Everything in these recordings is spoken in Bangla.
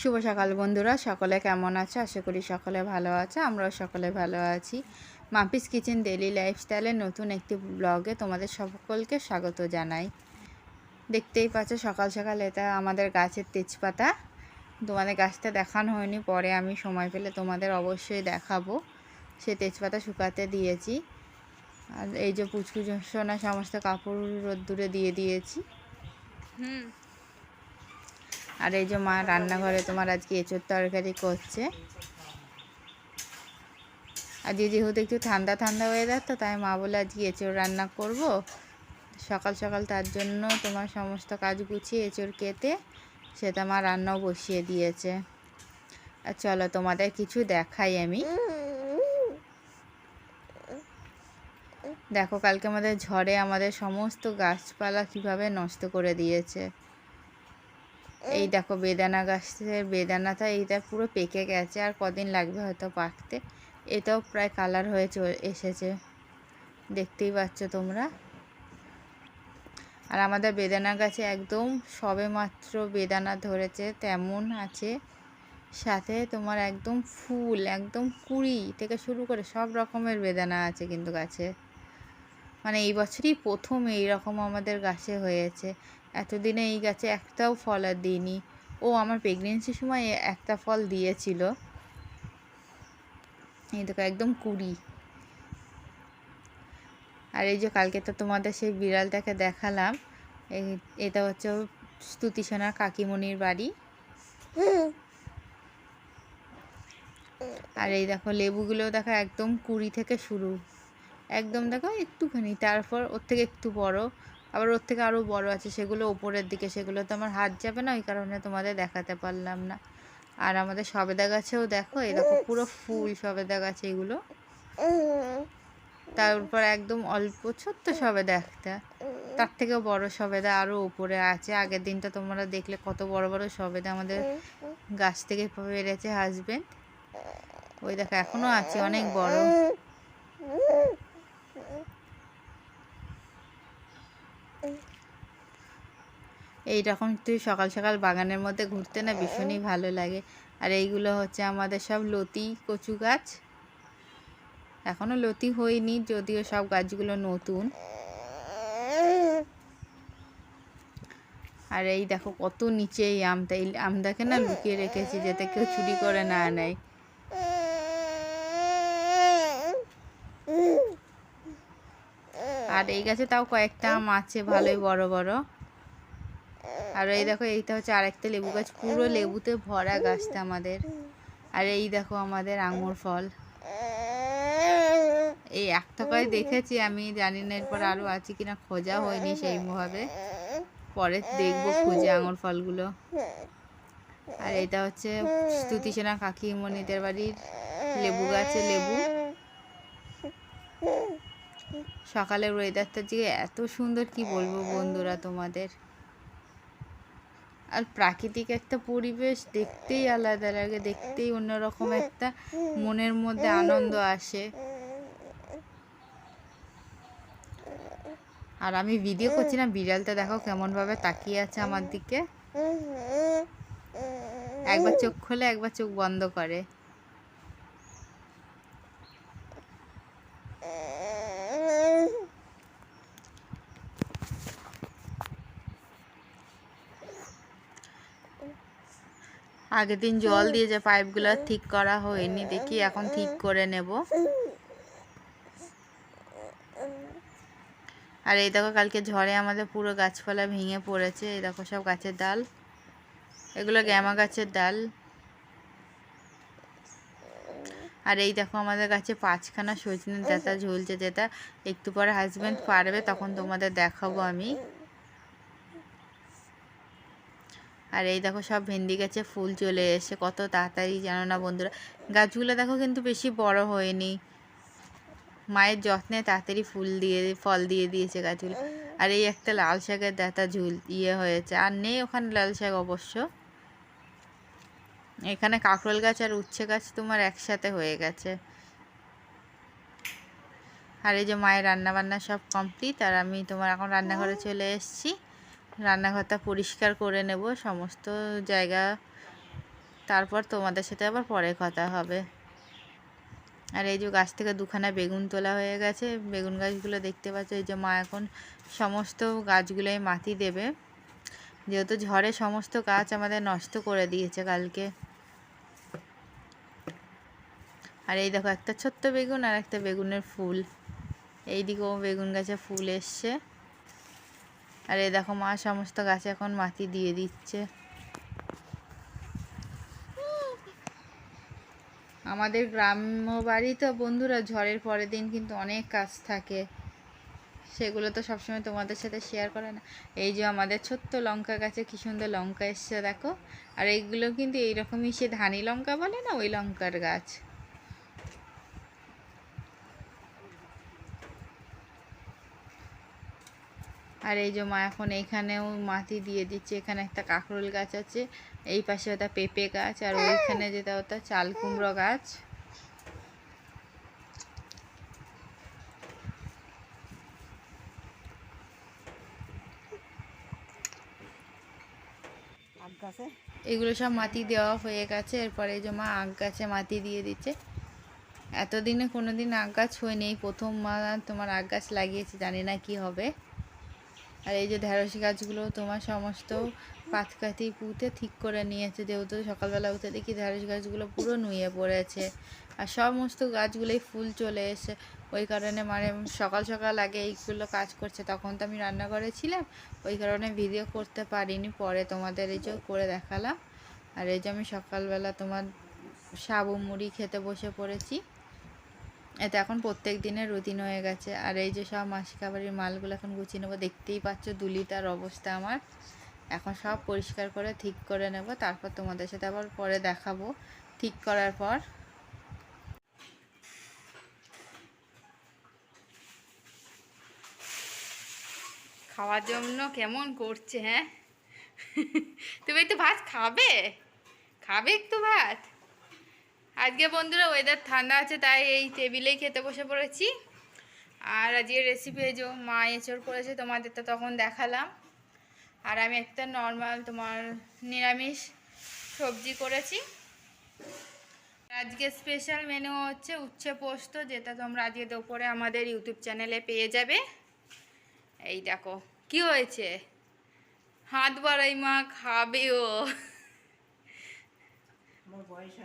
শুভ সকাল বন্ধুরা, সকলে কেমন আছে? আশা করি সকলে ভালো আছে, আমরাও সকলে ভালো আছি। মাপিস কিচেন ডেলি লাইফস্টাইলের নতুন একটি ব্লগে তোমাদের সকলকে স্বাগত জানাই। দেখতেই পাচ্ছ সকাল সকাল এটা আমাদের গাছের তেজপাতা। তোমাদের গাছটা দেখানো হয়নি, পরে আমি সময় পেলে তোমাদের অবশ্যই দেখাবো। সে তেজপাতা শুকাতে দিয়েছি। আর এই যে পুচকু সোনা সমস্ত কাপড় রোদ্দুরে দিয়ে দিয়েছি। হুম আর এই যে মা রান্নাঘরে তোমার আজকে এঁচোর তরকারি করছে। আজকে যেহেতু একটু ঠান্ডা ঠান্ডা ওয়েদার তো তাই মা বলে আজকে এঁচোর রান্না করব। সকাল সকাল তার জন্য তোমার সমস্ত কাজ গুছিয়ে এঁচোর কেটে সেটা মা রান্নাও বসিয়ে দিয়েছে। আর চলো তোমাদের কিছু দেখাই আমি। দেখো কালকে আমাদের ঝড়ে আমাদের সমস্ত গাছপালা কীভাবে নষ্ট করে দিয়েছে। এই দেখো বেদানা গাছের বেদানাটা এইটা পুরো পেকে গেছে, আর কদিন লাগবে হয়তো পাকতে। এটাও প্রায় কালার হয়ে এসেছে। দেখতেই পাচ্ছ তোমরা। আর আমাদের বেদানা গাছে একদম সবে মাত্র বেদানা ধরেছে, তেমন আছে। সাথে তোমার একদম ফুল, একদম কুড়ি থেকে শুরু করে সব রকমের বেদানা আছে কিন্তু গাছে। মানে এই বছরই প্রথম এই রকম আমাদের গাছে হয়েছে। এতদিনে এই গাছে একটাও ফল আর দিইনি। ও আমার প্রেগনেন্সির সময় একটা ফল দিয়েছিল। এই দেখো, একদম কুড়ি। আর এই যে কালকে তো তোমাদের সেই বিড়ালটাকে দেখালাম এটা হচ্ছে স্তুতি সোনার কাকিমণির বাড়ি। আর এই দেখো, লেবুগুলো দেখো একদম কুড়ি থেকে শুরু। একদম দেখো একটুখানি, তারপর ওর থেকে একটু বড়। আবার ওর থেকে আরও বড় আছে, সেগুলো ওপরের দিকে, সেগুলো তো আমার হাত যাবে না, ওই কারণে তোমাদের দেখাতে পারলাম না। আর আমাদের সবেদা গাছেও দেখো এরকম পুরো ফুল সবেদা গাছ এগুলো। তারপর একদম অল্প ছোট্ট সবেদা একটা। তার থেকেও বড় সবেদা আরও উপরে আছে। আগের দিনটা তোমরা দেখলে কত বড় বড় সবেদা আমাদের গাছ থেকে বেড়েছে হাজবেন্ড ওই দেখো, এখনও আছে, অনেক বড়। এইরকম তুই সকাল সকাল বাগানের মধ্যে ঘুরতে না ভীষণই ভালো লাগে। আর এইগুলো হচ্ছে আমাদের সব লতি, কচু গাছ। এখনও লতি হয়নি, যদিও সব গাছগুলো নতুন। আর এই দেখো কত নিচে এই আমটা এই আমটাকে না লুকিয়ে রেখেছি, যাতে কেউ চুরি করে না নেয় আর এই গাছে তাও কয়েকটা আম আছে, ভালোই বড় বড়। আর এই দেখো, এইটা হচ্ছে আরেকটা লেবু গাছ, পুরো লেবুতে ভরা গাছটা আমাদের। আর এই দেখো আমাদের আঙুর ফল। এই একটা করে দেখেছি আমি, জানি না এরপর আরও আছে কিনা, খোঁজা হয়নি সেইভাবে পরে দেখব, খুঁজে আঙুর ফলগুলো। আর এটা হচ্ছে স্তুতিসেনা কাকিমণিদের বাড়ির লেবু গাছে লেবু। সকালের ওয়েদারটা যে এত সুন্দর কি বলব বন্ধুরা তোমাদের। আর প্রাকৃতিক একটা পরিবেশ দেখতেই আলাদা লাগে, দেখতেই অন্যরকম একটা মনের মধ্যে আনন্দ আসে। আর আমি ভিডিও করছি না, বিড়ালটা দেখো কেমন ভাবে তাকিয়ে আছে আমার দিকে। একবার চোখ খোলে, একবার চোখ বন্ধ করে। আগের দিন জল দিয়ে যে পাইপগুলো ঠিক করা হয়নি দেখি এখন ঠিক করে নেব। আর এই দেখো কালকে ঝড়ে আমাদের পুরো গাছপালা ভেঙে পড়েছে এই দেখো সব গাছের ডাল। এগুলো গ্যামা গাছের ডাল। আর এই দেখো আমাদের গাছে পাঁচখানা সজনে ডাটা ঝুলছে যেটা একটু পরে হাজব্যান্ড পারবে তখন তোমাদের দেখাবো আমি। আর এই দেখো সব ভেন্দি গাছে ফুল চলে এসে কত তাড়াতাড়ি, জানো না বন্ধুরা? গাছগুলো দেখো কিন্তু বেশি বড় হয়নি। মায়ের যত্নে তাড়াতাড়ি ফুল দিয়ে, ফল দিয়ে দিয়েছে গাছগুলো। আর এই একটা লাল শাকের দাতা ঝুল ইয়ে হয়েছে। আর নেই ওখানে লাল শাক অবশ্য। এখানে কাঁকরোল গাছ আর উচ্ছে গাছ তোমার একসাথে হয়ে গেছে। আর এই যে মায়ের রান্নাবান্না সব কমপ্লিট আর আমি তোমার এখন রান্নাঘরে চলে এসেছি। রান্নাঘরটা পরিষ্কার করে নেব, সমস্ত জায়গা। তারপর তোমাদের সাথে আবার পরে কথা হবে। আর এই যে গাছ থেকে দুখানা বেগুন তোলা হয়ে গেছে। বেগুন গাছগুলো দেখতে পাচ্ছ, এই যে মা এখন সমস্ত গাছগুলোই মাটি দেবে। যেহেতু ঝড়ে সমস্ত গাছ আমাদের নষ্ট করে দিয়েছে কালকে। আর এই দেখো, একটা ছোট্ট বেগুন আর একটা বেগুনের ফুল। এই দিকেও বেগুন গাছে ফুল এসছে। আর এই দেখো মা সমস্ত গাছে এখন মাটি দিয়ে দিচ্ছে। আমাদের গ্রাম্য বাড়ি তো বন্ধুরা, ঝড়ের পরের দিন কিন্তু অনেক কাজ থাকে। সেগুলো তো সবসময় তোমাদের সাথে শেয়ার করে না। এই যে আমাদের ছোট্ট লঙ্কা গাছে কি সুন্দর লঙ্কা এসছে দেখো। আর এইগুলো কিন্তু এইরকমই, সে ধানি লঙ্কা বলে না, ওই লঙ্কার গাছ। আর এই যে মা এখন এইখানেও মাটি দিয়ে দিচ্ছে এখানে একটা কাঁকরোল গাছ আছে এই পাশে ওটা পেঁপে গাছ আর ওইখানে যেটা ওটা চাল কুমড়ো গাছ। এগুলো সব মাটি দেওয়া হয়ে গেছে এরপরে এই যে মা আখ গাছে মাটি দিয়ে দিচ্ছে। এতদিনে কোনো দিন আখ গাছ হয়নি এই প্রথম মা তোমার আখ গাছ লাগিয়েছে জানি না কি হবে। আর এই যে ঢেঁড়স গাছগুলো তোমার সমস্ত পাতকাতি পুঁতে ঠিক করে নিয়েছে, যেহেতু সকালবেলা উঠে দেখি ঢেঁড়স গাছগুলো পুরো নুয়ে পড়েছে। আর সমস্ত গাছগুলোই ফুল চলে এসে, ওই কারণে মানে সকাল সকাল আগে এইগুলো কাজ করছে, তখন তো আমি রান্নাঘরে ছিলাম, ওই কারণে ভিডিও করতে পারিনি, পরে তোমাদের এই যে করে দেখালাম। আর এই যে আমি সকালবেলা তোমার সাবু মুড়ি খেতে বসে পড়েছি। এটা এখন প্রত্যেক দিনের রুটিন হয়ে গেছে। আর এই যে সব মাসি খাবারের মালগুলো এখন গুছিয়ে নেব, দেখতেই পাচ্ছ দুলিটার অবস্থা আমার। এখন সব পরিষ্কার করে, ঠিক করে নেব, তারপর তোমাদের সাথে আবার পরে দেখাবো, ঠিক করার পর। খাওয়ার জন্য কেমন করছে হ্যাঁ? তুমি একটু ভাত খাবে? খাবে একটু ভাত? আজকে বন্ধুরা ওয়েদার ঠান্ডা আছে, তাই এই টেবিলেই খেতে বসে পড়েছি। আর আজকে রেসিপি এই যে মা এঁচড় করেছে, তোমাদের তো তখন দেখালাম। আর আমি একটা নর্মাল তোমার নিরামিষ সবজি করেছি। আজকে স্পেশাল মেনু হচ্ছে উচ্ছে পোস্ত, যেটা তোমরা আজকে দুপুরে আমাদের ইউটিউব চ্যানেলে পেয়ে যাবে। এই দেখো, কি হয়েছে? হাত বাড়াই মা, খাবে ও। বয়স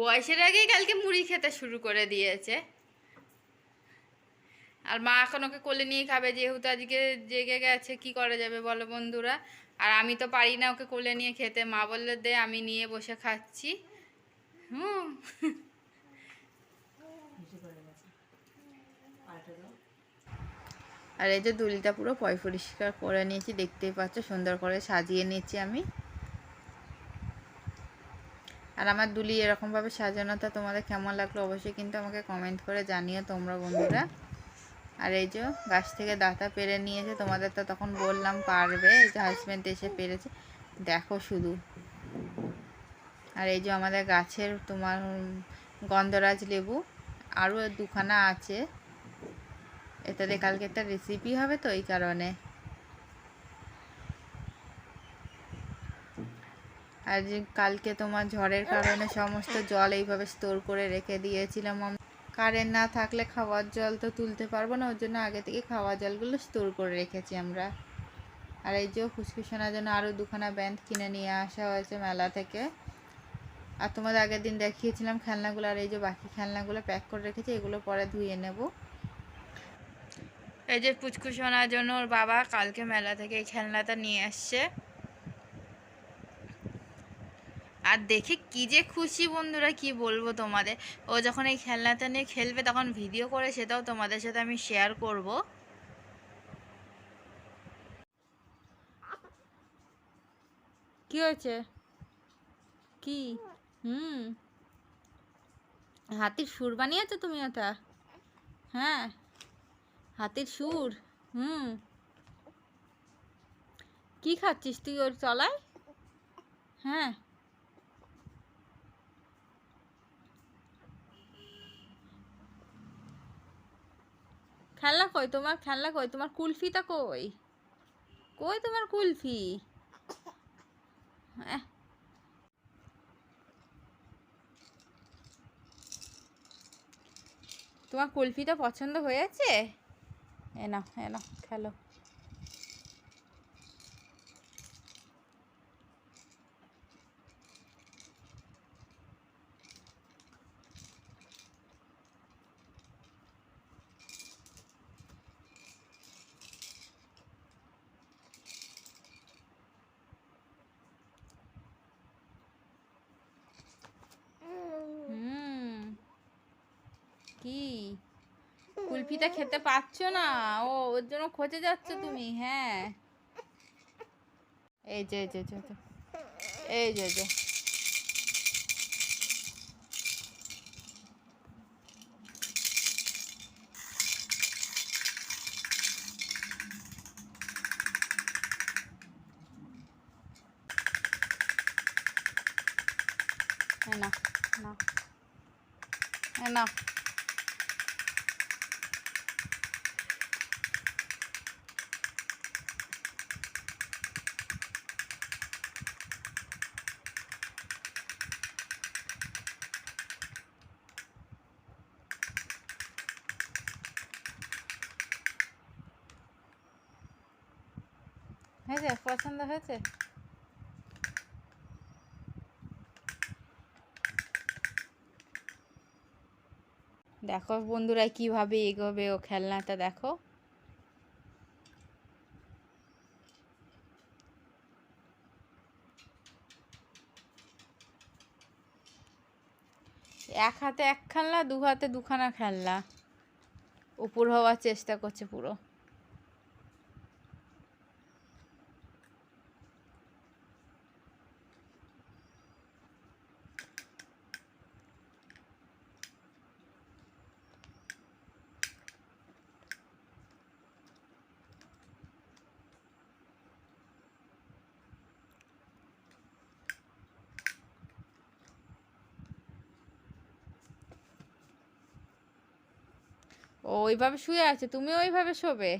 বয়সের আগেই কালকে মুড়ি খেতে শুরু করে দিয়েছে। আর মা এখন ওকে কোলে নিয়ে খাবে, যেহেতু আজকে জেগে গেছে, কি করা যাবে বলো বন্ধুরা? আর আমি তো পারি না ওকে কোলে নিয়ে খেতে। মা বললে, দে, আমি নিয়ে বসে খাচ্ছি। হুম। আর এই যে দুলিটা পুরো পয় পরিষ্কার করে নিয়েছি, দেখতেই পাচ্ছ, সুন্দর করে সাজিয়ে নিয়েছি আমি। আর আমার দুলি এরকমভাবে সাজানোটা তোমাদের কেমন লাগল অবশ্যই কিন্তু আমাকে কমেন্ট করে জানিও তোমরা বন্ধুরা। আর এই যে গাছ থেকে দাঁতা পেরে নিয়েছে, তোমাদের তো তখন বললাম পারবে, এই যে হাজব্যান্ড এসে পেরেছে। দেখো শুধু। আর এই যে আমাদের গাছের তোমার গন্ধরাজ লেবু, আরও দুখানা আছে। এটাতে কালকে একটা রেসিপি হবে তো এই কারণে। আর যে কালকে তোমার ঝড়ের কারণে সমস্ত জল এইভাবে স্টোর করে রেখে দিয়েছিলাম কারেন্ট না থাকলে খাওয়ার জল তো তুলতে পারব না, ওর জন্য আগে থেকে খাওয়ার জলগুলো স্টোর করে রেখেছি আমরা। আর এই যে ফুসফুসোনার জন্য আরও দুখানা ব্যান্ড কিনে নিয়ে আসা হয়েছে মেলা থেকে। আর তোমাদের আগের দিন দেখিয়েছিলাম খেলনাগুলো, আর এই যে বাকি খেলনাগুলো প্যাক করে রেখেছি, এগুলো পরে ধুয়ে নেব। এই যে পুচকু শোনার জন্য ওর বাবা কালকে মেলা থেকে এই খেলনাটা নিয়ে আসছে। আর দেখে কি যে খুশি বন্ধুরা, কি বলব তোমাদের? ও যখন এই খেলনাটা নিয়ে খেলবে, তখন ভিডিও করে সেটাও তোমাদের সাথে আমি শেয়ার করব। কি হয়েছে? কি? হুম। হাতির সুর বানিয়েছো তুমি ওটা? হ্যাঁ। হাতির সুর? হুম। কি খাচ্ছিস তুই ওর তলায় হ্যাঁ। খেলনা কই তোমার? খেলনা কই? তোমার কুলফিটা কই? কই তোমার কুলফি? হ্যাঁ। তোমার কুলফিটা পছন্দ হয়েছে? এনা এনা খেলো। কুলফিটা খেতে পারছ না? ও ওর জন্য খোঁজে যাচ্ছ তুমি হ্যাঁ। এই যে এই যে এই যে, যে। এই যে এই হয়েছে? পছন্দ হয়েছে? দেখো বন্ধুরা কীভাবে এগোবে ও খেলনাটা, দেখো। এক হাতে এক খেলনা, দু হাতে দুখানা খেলনা। উপর হওয়ার চেষ্টা করছে পুরো। ও ওইভাবে শুয়ে আছে তুমি ওইভাবে শোবে?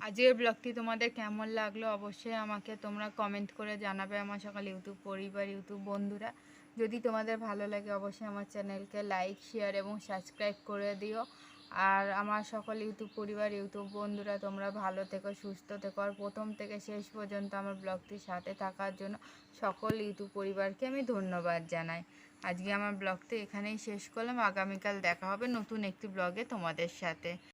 আজকের ব্লগটি তোমাদের কেমন লাগল অবশ্যই আমাকে তোমরা কমেন্ট করে জানাবে আমার সকাল ইউটিউব পরিবার, ইউটিউব বন্ধুরা। যদি তোমাদের ভালো লাগে অবশ্যই আমার চ্যানেলকে লাইক শেয়ার এবং সাবস্ক্রাইব করে দিও। আর আমার সকল ইউটিউব পরিবার, ইউটিউব বন্ধুরা, তোমরা ভালো থেকো, সুস্থ থেকো। আর প্রথম থেকে শেষ পর্যন্ত আমার ব্লগটির সাথে থাকার জন্য সকল ইউটিউব পরিবারকে আমি ধন্যবাদ জানাই। আজকে আমার ব্লগটি এখানেই শেষ করলাম। আগামীকাল দেখা হবে নতুন একটি ব্লগে তোমাদের সাথে।